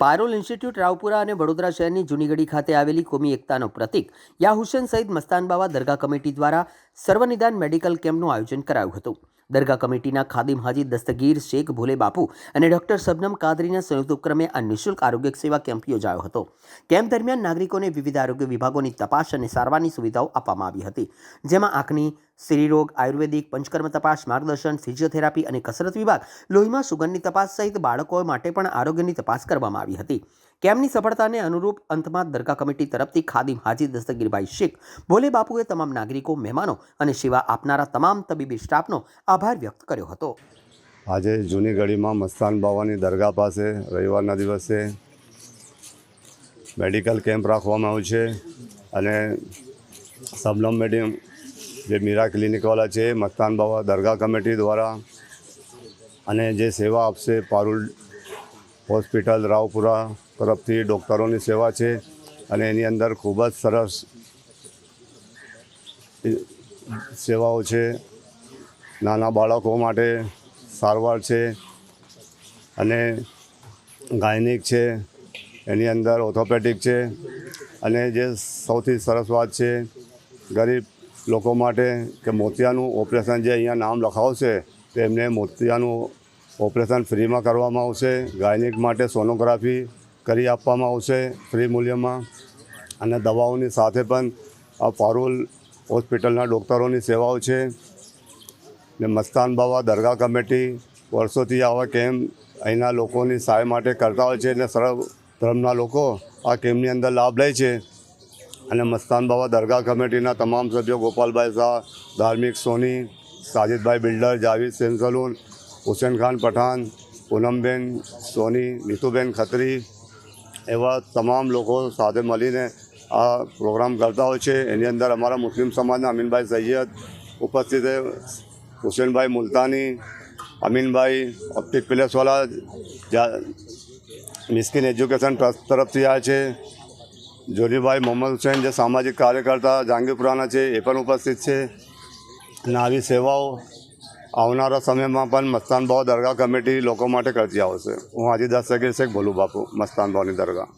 Parul institute Raopura અને વડોદરા શહેરની જૂનીગઢી ખાતે આવેલી કોમી એકતાનો પ્રતીક યા હુસેન સહિત મસ્તાન બાવા દરગાહ કમિટી દ્વારા સર્વનિદાન મેડિકલ કેમ્પનું આયોજન કરાયું હતું. દરગાહ કમિટીના ખાદિમ હાજી દસ્તગીર શેખ ભોલે બાપુ અને ડોક્ટર શબનમ કાદરીના સંયુક્ત ઉપક્રમે આ નિઃશુલ્ક આરોગ્ય સેવા કેમ્પ યોજાયો હતો. કેમ્પ દરમિયાન નાગરિકોને વિવિધ આરોગ્ય વિભાગોની તપાસ અને સારવારની સુવિધાઓ આપવામાં આવી હતી. જેમાં આંખની સ્ત્રીરોગ આયુર્વેદિક, પંચકર્મ તપાસ, માર્ગદર્શન, ફિઝિયોથેરાપી અને કસરત વિભાગ, લોહીમાં સુગંધની તપાસ સહિત બાળકો માટે પણ આરોગ્યની તપાસ કરવામાં આવી હતી. કેમ્પની સફળતાને અનુરૂપ અંતમાં દરગાહ કમિટી તરફથી ખાદિમ હાજી દસ્તગીરભાઈ શેખ, ભોલે બાપુએ તમામ નાગરિકો, મહેમાનો અને સેવા આપનારા તમામ તબીબી સ્ટાફનો આભાર વ્યક્ત કર્યો હતો. આજે જૂની ગઢીમાં મસ્તાન બાવાની દરગાહ પાસે રવિવારના દિવસે મેડિકલ કેમ્પ રાખવામાં આવ્યું છે અને સબલમ મેડિયમ જે મીરા ક્લિનિકવાળા છે મસ્તાન બાવા દરગાહ કમિટી દ્વારા અને જે સેવા આપશે પારુલ હોસ્પિટલ રાવપુરા તરફથી ડૉક્ટરોની સેવા છે અને એની અંદર ખૂબ જ સરસ સેવાઓ છે. નાના બાળકો માટે સારવાર છે અને ગાયનિક છે, એની અંદર ઓર્થોપેડિક છે અને જે સૌથી સરસ વાત છે, ગરીબ લોકો માટે કે મોતિયાનું ઓપરેશન જે અહીંયા નામ લખાવશે તો એમને મોતિયાનું ઓપરેશન ફ્રીમાં કરવામાં આવશે. ગાયનિક માટે સોનોગ્રાફી કરી આપવામાં આવશે ફ્રી મૂલ્યમાં. અને દવાઓની સાથે પણ આ પારુલ હોસ્પિટલના ડૉક્ટરોની સેવાઓ છે. ને મસ્તાન બાવા દરગાહ કમિટી વર્ષોથી આવા કેમ્પ અહીંના લોકોની સહાય માટે કરતા હોય છે અને સર્વ ધર્મના લોકો આ કેમ્પની અંદર લાભ લે છે. અને મસ્તાન બાવા દરગાહ કમિટીના તમામ સભ્યો ગોપાલભાઈ શાહ, ધાર્મિક સોની, સાજિદભાઈ બિલ્ડર, જાવીદ સેનસલૂન હુસેન ખાન પઠાણ, પૂનમબેન સોની, નીતુબેન ખત્રી એવા તમામ લોકો સાથે મળીને આ પ્રોગ્રામ કરતા હોય છે. એની અંદર અમારા મુસ્લિમ સમાજના અમીનભાઈ સૈયદ ઉપસ્થિત હુસેનભાઈ મુલતાની, અમીનભાઈ ઓપ્ટિક પેલેસવાલા મિસ્કિન એજ્યુકેશન ટ્રસ્ટ તરફથી આવ્યા છે. જોલીભાઈ મોહમ્મદ હુસેન જે સામાજિક કાર્યકર્તા, જહાંગીરપુરાના છે, એ પણ ઉપસ્થિત છે. અને આવી સેવાઓ આવનારા સમયમાં પણ મસ્તાન ભાવ દરગાહ કમિટી લોકો માટે કરતી આવશે. હું હાજી દસ સગીર શેખ ભોલુ બાપુ, મસ્તાન ભાવની દરગાહ.